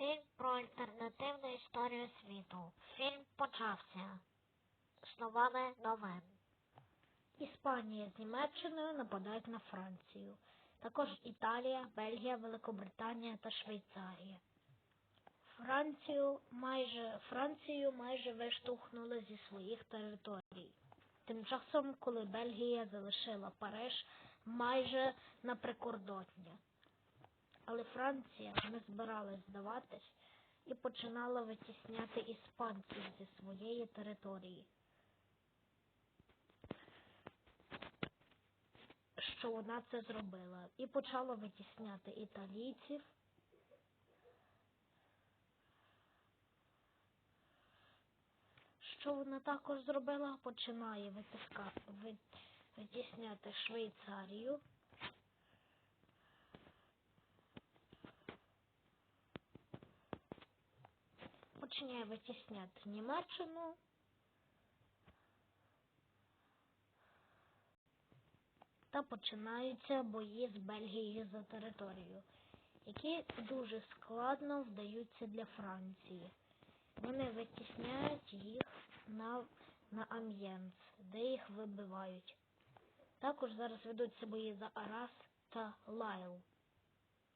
Фільм про альтернативну історію світу. Фільм почався. Словами новин. Іспанія з Німеччиною нападають на Францію. Також Італія, Бельгія, Великобританія та Швейцарія. Францію майже, Францію майже виштовхнули зі своїх територій. Тим часом, коли Бельгія залишила Париж майже на прикордоння. Але Франція не збиралась здаватись і починала витісняти іспанців зі своєї території. Що вона це зробила, і почала витісняти італійців. Що вона також зробила? Починає витиска, ви- витісняти Швейцарію. Починає витісняти Німеччину. Та починаються бої з Бельгією за територію, які дуже складно вдаються для Франції. Вони витісняють їх на, на Амьєнс, де їх вибивають. Також зараз ведуться бої за Арас та Лайл.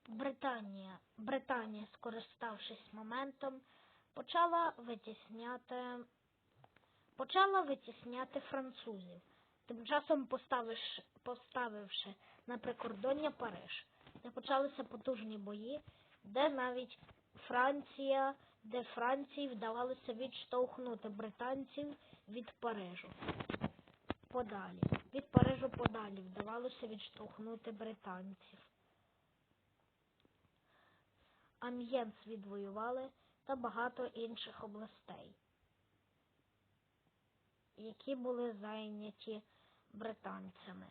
Британія, Британія, скориставшись моментом, почала витісняти, почала витісняти французів, тим часом поставивши, поставивши на прикордоння Париж, де почалися потужні бої, де навіть Франція, де Франції вдавалося відштовхнути британців від Парижу. Подалі. Від Парижу подалі вдавалося відштовхнути британців. Амьєнс відвоювали та багато інших областей, які були зайняті британцями.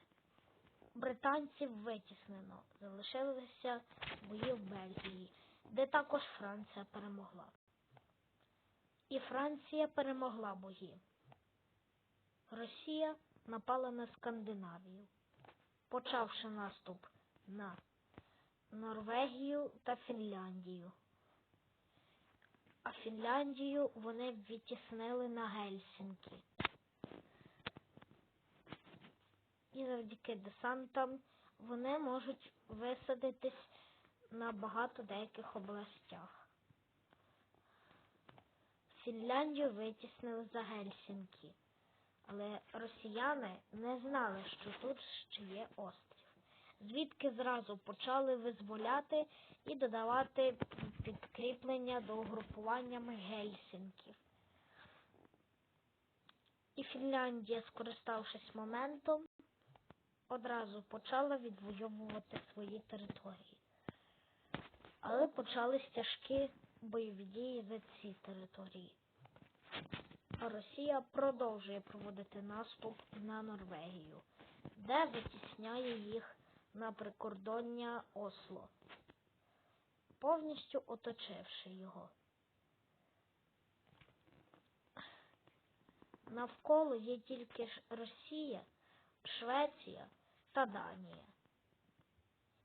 Британців витіснено, залишилися бої в Бельгії, де також Франція перемогла. І Франція перемогла бої. Росія напала на Скандинавію, почавши наступ на Норвегію та Фінляндію. А Фінляндію вони відтіснили на Гельсінкі. І завдяки десантам вони можуть висадитись на багато деяких областях. Фінляндію витіснили за Гельсінкі, але росіяни не знали, що тут ще є острів, звідки зразу почали визволяти і додавати підкріплення до угрупуваннями Гельсінків. І Фінляндія, скориставшись моментом, одразу почала відвоювати свої території. Але почались тяжкі бойові дії за ці території. А Росія продовжує проводити наступ на Норвегію, де витісняє їх на прикордоння Осло, повністю оточивши його. Навколо є тільки Росія, Швеція та Данія,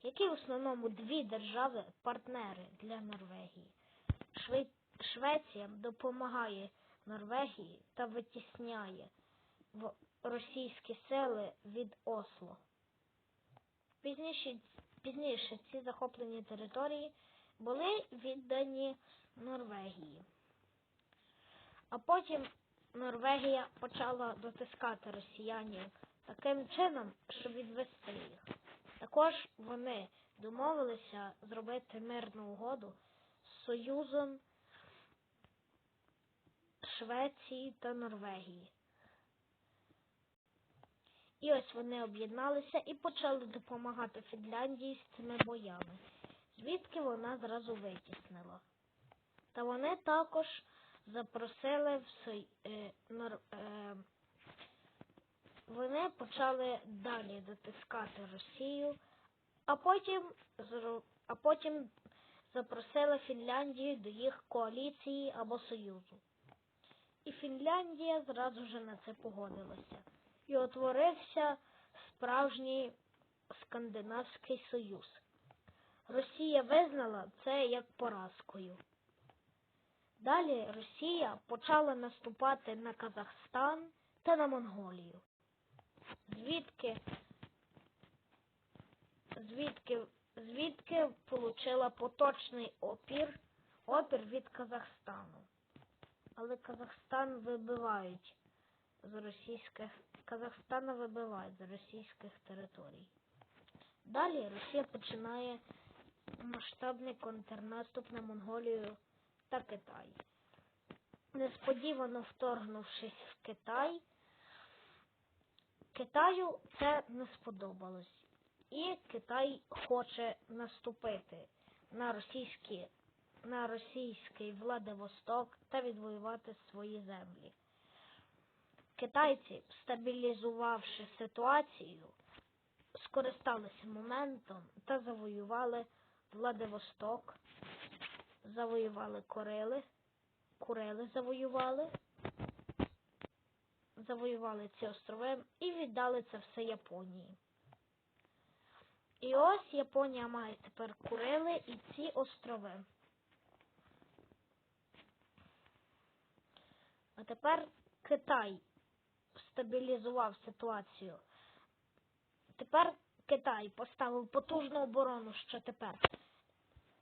які в основному дві держави-партнери для Норвегії. Шве... Швеція допомагає Норвегії та витісняє російські сили від Осло. Пізніше, пізніше ці захоплені території були віддані Норвегії. А потім Норвегія почала дотискати росіянів таким чином, щоб відвести їх. Також вони домовилися зробити мирну угоду з Союзом Швеції та Норвегії. І ось вони об'єдналися і почали допомагати Фінляндії з цими боями, звідки вона зразу витіснила. Та вони також запросили в Сой... е, Нор... е, вони почали далі дотискати Росію, а потім зро- а потім запросили Фінляндію до їх коаліції або союзу. І Фінляндія зразу ж на це погодилася. І утворився справжній скандинавський союз. Росія визнала це як поразкою. Далі Росія почала наступати на Казахстан та на Монголію. Звідки звідки звідки получила поточний опір опір від Казахстану. Але Казахстан вибивають з російських Казахстана вибивають з російських територій. Далі Росія починає масштабний контрнаступ на Монголію та Китай. Несподівано вторгнувшись в Китай, Китаю це не сподобалось. І Китай хоче наступити на російські, на російський Владивосток та відвоювати свої землі. Китайці, стабілізувавши ситуацію, скористалися моментом та завоювали Владивосток, завоювали Корили, Курили завоювали, завоювали ці острови і віддали це все Японії. І ось Японія має тепер Курили і ці острови. А тепер Китай стабілізував ситуацію. Тепер Китай поставив потужну оборону, що тепер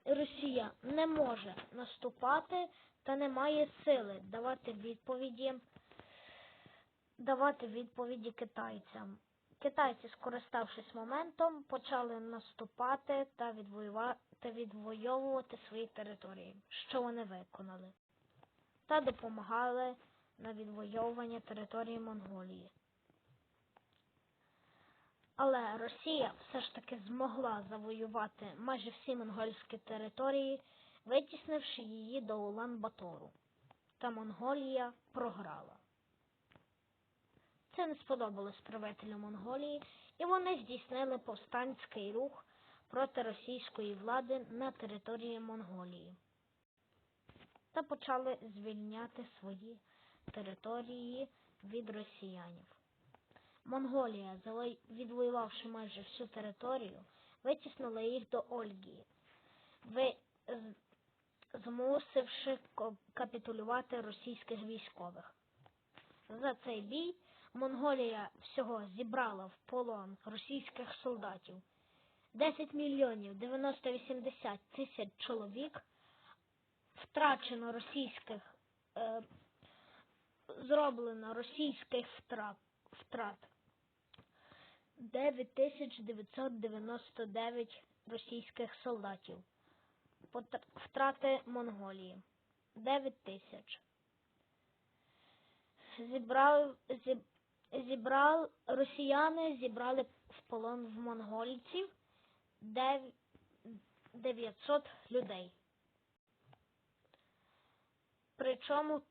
Росія не може наступати та не має сили давати відповіді, давати відповіді китайцям. Китайці, скориставшись моментом, почали наступати та відвоювати, відвоювати свої території, що вони виконали, та допомагали на відвоювання території Монголії. Але Росія все ж таки змогла завоювати майже всі монгольські території, витіснивши її до Улан-Батору. Та Монголія програла. Це не сподобалось правителю Монголії, і вони здійснили повстанський рух проти російської влади на території Монголії та почали звільняти свої території від росіянів. Монголія, відвоювавши майже всю територію, витіснила їх до Ольгії, змусивши капітулювати російських військових. За цей бій Монголія всього зібрала в полон російських солдатів. 10 мільйонів 980 тисяч чоловік втрачено російських е, зроблено російських втрат 9999 російських солдатів. Втрати Монголії 9 тисяч. Зіб, зібрали, росіяни зібрали в полон в монгольців 900 людей. Причому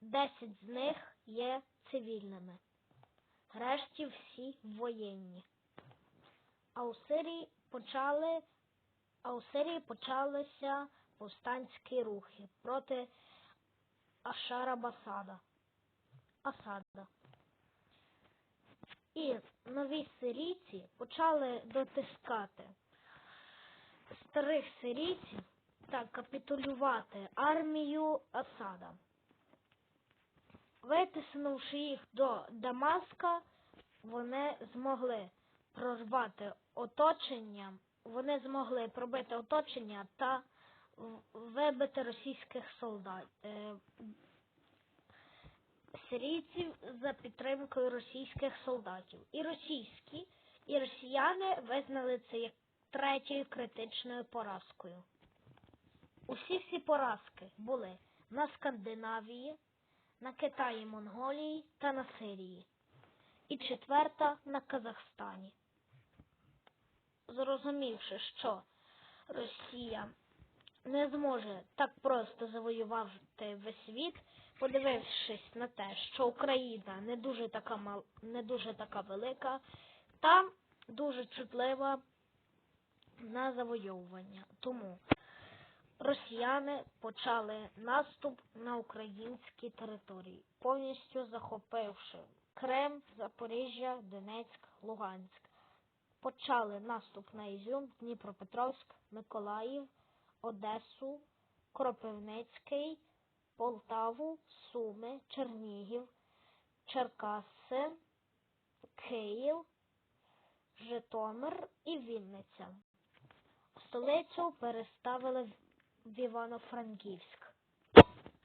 10 з них є цивільними, решті всі воєнні. А у Сирії почали, а у Сирії почалися повстанські рухи проти Ашара Басада. Асада. І нові сирійці почали дотискати старих сирійців та капітулювати армію Асада. Витиснувши їх до Дамаска, вони змогли прорвати оточення, вони змогли пробити оточення та вибити російських солдат, е, сирійців за підтримкою російських солдатів. І російські, і росіяни визнали це як третьою критичною поразкою. Усі всі поразки були на Скандинавії, на Китаї, Монголії та на Сирії. І четверта на Казахстані. Зрозумівши, що Росія не зможе так просто завоювати весь світ, подивившись на те, що Україна не дуже така мал... не дуже така велика, та дуже чутлива на завойовування. Тому росіяни почали наступ на українські території, повністю захопивши Крим, Запоріжжя, Донецьк, Луганськ. Почали наступ на Ізюм, Дніпропетровськ, Миколаїв, Одесу, Кропивницький, Полтаву, Суми, Чернігів, Черкаси, Київ, Житомир і Вінниця. Столицю переставили в- Івано-Франківськ.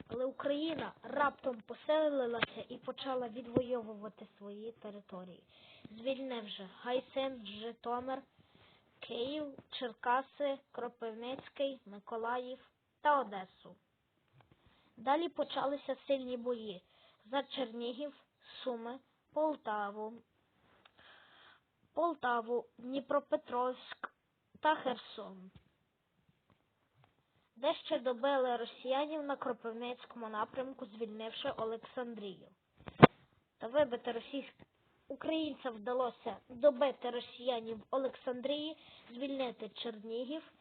Але Україна раптом посилилася і почала відвоювати свої території, звільнивши Гайсин, Житомир, Київ, Черкаси, Кропивницький, Миколаїв та Одесу. Далі почалися сильні бої за Чернігів, Суми, Полтаву, Полтаву, Дніпропетровськ та Херсон. Де ще добили росіянів на Кропивницькому напрямку, звільнивши Олександрію. Та вибити російськ... українцям вдалося добити росіянів Олександрії, звільнити Чернігів,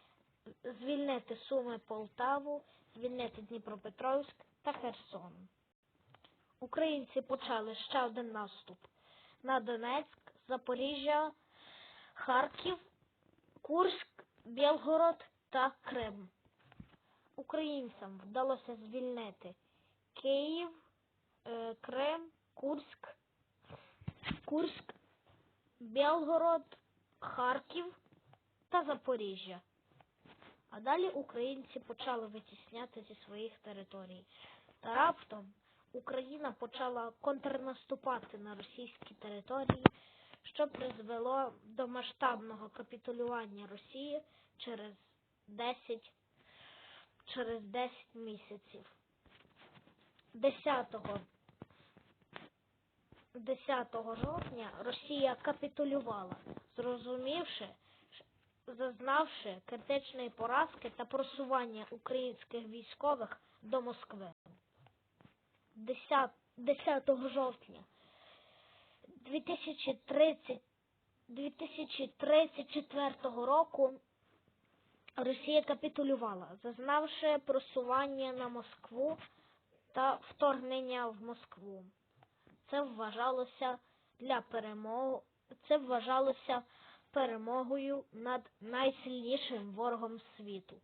звільнити Суми Полтаву, звільнити Дніпропетровськ та Херсон. Українці почали ще один наступ на Донецьк, Запоріжжя, Харків, Курськ, Білгород та Крим. Українцям вдалося звільнити Київ, е, Крим, Курськ, Курськ, Білгород, Харків та Запоріжжя. А далі українці почали витісняти зі своїх територій. Та раптом Україна почала контрнаступати на російські території, що призвело до масштабного капітулювання Росії через 10, через 10 місяців. 10 10 жовтня Росія капітулювала, зрозумівши, зазнавши критичної поразки та просування українських військових до Москви. 10, 10 жовтня 2030, 2034 року Росія капітулювала, зазнавши просування на Москву та вторгнення в Москву. Це вважалося для перемоги, це вважалося перемогою над найсильнішим ворогом світу.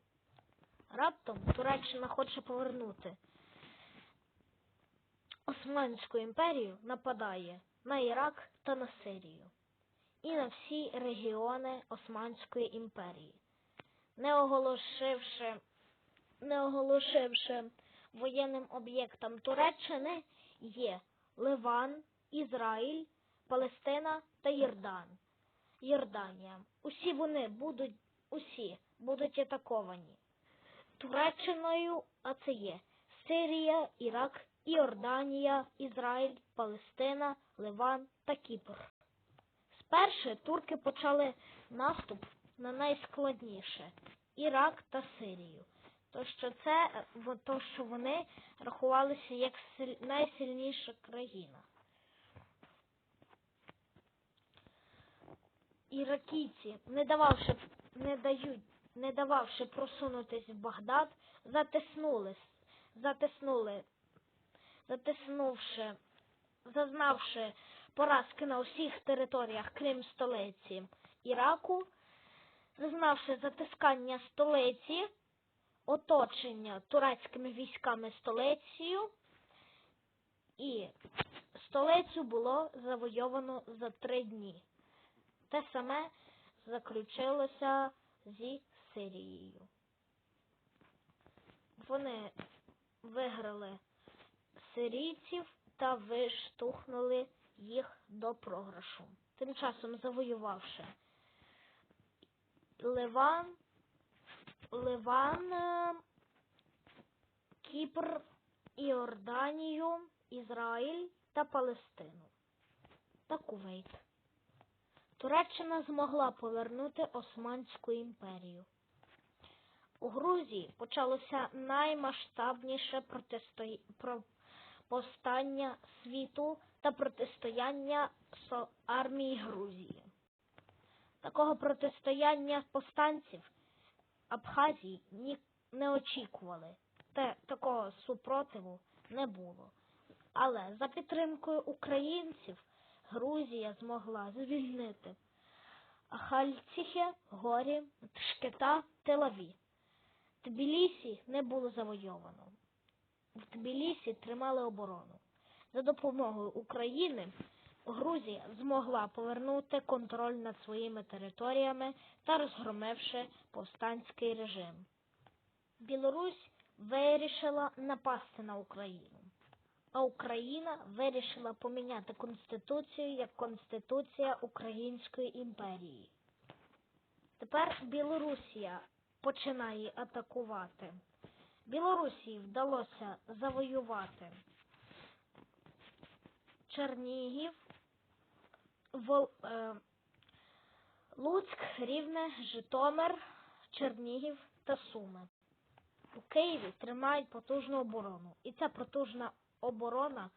Раптом Туреччина хоче повернути Османську імперію нападає на Ірак та на Сирію і на всі регіони Османської імперії, не оголошивши, не оголошивши воєнним об'єктом Туреччини є Ливан, Ізраїль, Палестина та Йордан. Йорданія. Усі вони будуть усі будуть атаковані Туреччиною, а це є Сирія, Ірак, Іорданія, Ізраїль, Палестина, Ливан та Кіпр. Спершу турки почали наступ на найскладніше Ірак та Сирію. То що це то, що вони рахувалися як силь- найсильніша країна. Іракійці, не дававши, не дають, не дававши просунутись в Багдад, затиснули, затиснули, затиснувши, зазнавши поразки на усіх територіях, крім столиці Іраку, зазнавши затискання столиці, оточення турецькими військами столицею, і столицю було завойовано за три дні. Те саме заключилося зі Сирією. Вони виграли сирійців та виштовхнули їх до програшу. Тим часом завоювавши Ливан, Ливан, е, Кіпр, Іорданію, Ізраїль та Палестину та Кувейт. Туреччина змогла повернути Османську імперію. У Грузії почалося наймасштабніше протисто... про- повстання світу та протистояння армії Грузії. Такого протистояння повстанців Абхазії ні... не очікували, та такого супротиву не було. Але за підтримкою українців Грузія змогла звільнити Хальціхе, Горі, Тшкета, Телаві. Тбілісі не було завойовано. в Тбілісі тримали оборону. За допомогою України Грузія змогла повернути контроль над своїми територіями та розгромивши повстанський режим. Білорусь вирішила напасти на Україну, а Україна вирішила поміняти конституцію як Конституція Української імперії. Тепер Білорусія починає атакувати. Білорусі вдалося завоювати Чернігів, Вол, е, Луцьк, Рівне, Житомир, Чернігів та Суми. У Києві тримають потужну оборону, і ця потужна оборона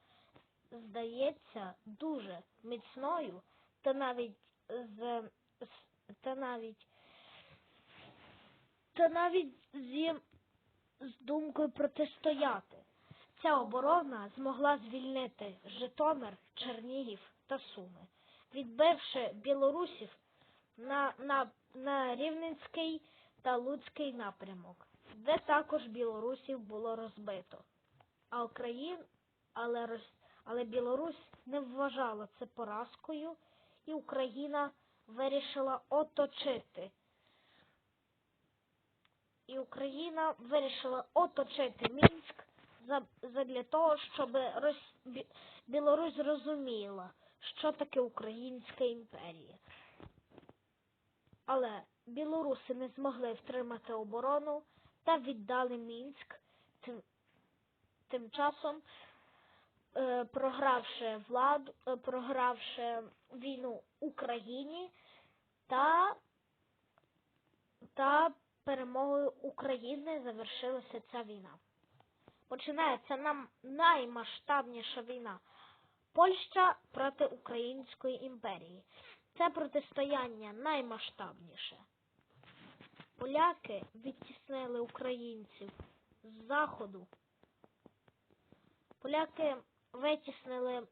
здається дуже міцною та навіть з, та навіть та навіть зі з думкою протистояти. Ця оборона змогла звільнити Житомир, Чернігів та Суми, відбивши білорусів на, на, на Рівненський та Луцький напрямок, де також білорусів було розбито. А Україн, але, але Білорусь не вважала це поразкою, і Україна вирішила оточити і Україна вирішила оточити Мінськ за, задля того, щоб. Білорусь зрозуміла, що таке Українська імперія. Але білоруси не змогли втримати оборону та віддали Мінськ, тим, тим часом е, програвши владу, е, програвши війну Україні та, та перемогою України завершилася ця війна. Починається нам наймасштабніша війна Польща проти Української імперії. Це протистояння наймасштабніше. Поляки відтіснили українців з заходу. Поляки витіснили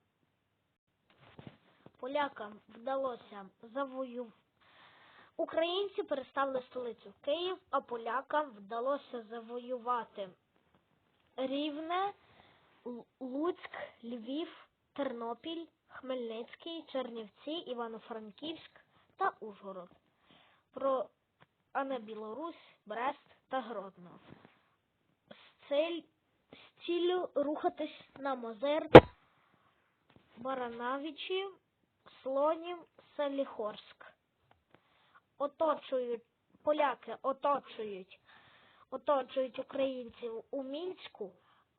полякам вдалося завоювати. Українці переставили столицю Київ, а полякам вдалося завоювати Рівне, Луцьк, Львів, Тернопіль, Хмельницький, Чернівці, Івано-Франківськ та Ужгород. Про а не Білорусь, Брест та Гродно. З, цель, з ціллю рухатись на Мозир, Баранавичі, Слонів, Селіхорськ оточують, поляки оточують, оточують українців у Мінську,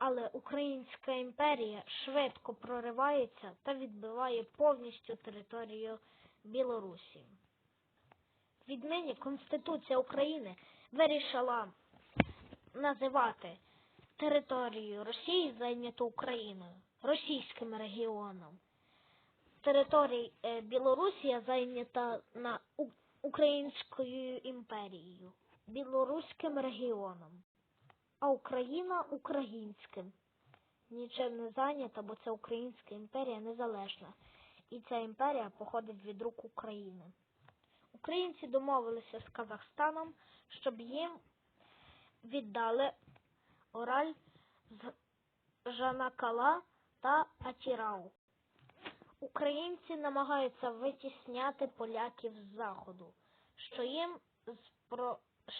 але Українська імперія швидко проривається та відбиває повністю територію Білорусі. Віднині Конституція України вирішила називати територію Росії, зайняту Україною, російським регіоном. Територія е, Білорусія зайнята на Українською імперією, білоруським регіоном, а Україна українським. Нічим не зайнята, бо це Українська імперія незалежна, і ця імперія походить від рук України. Українці домовилися з Казахстаном, щоб їм віддали Ораль з Жанакала та Атірау. Українці намагаються витісняти поляків з заходу, що їм,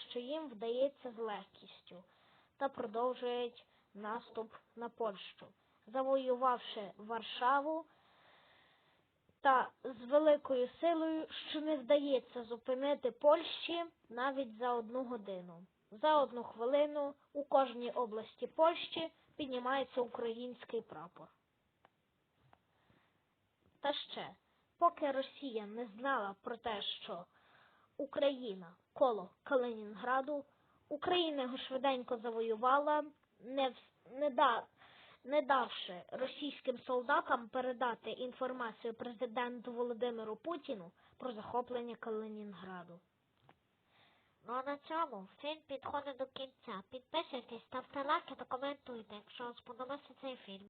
що їм вдається з легкістю, та продовжують наступ на Польщу, завоювавши Варшаву та з великою силою, що не вдається зупинити Польщі навіть за одну годину. За одну хвилину у кожній області Польщі піднімається український прапор. Та ще, поки Росія не знала про те, що Україна коло Калинінграду, Україна його швиденько завоювала, не, в, не, да, не давши російським солдатам передати інформацію президенту Володимиру Путіну про захоплення Калинінграду. Ну а на цьому фільм підходить до кінця. Підписуйтесь, ставте лайки та коментуйте, якщо вам сподобався цей фільм.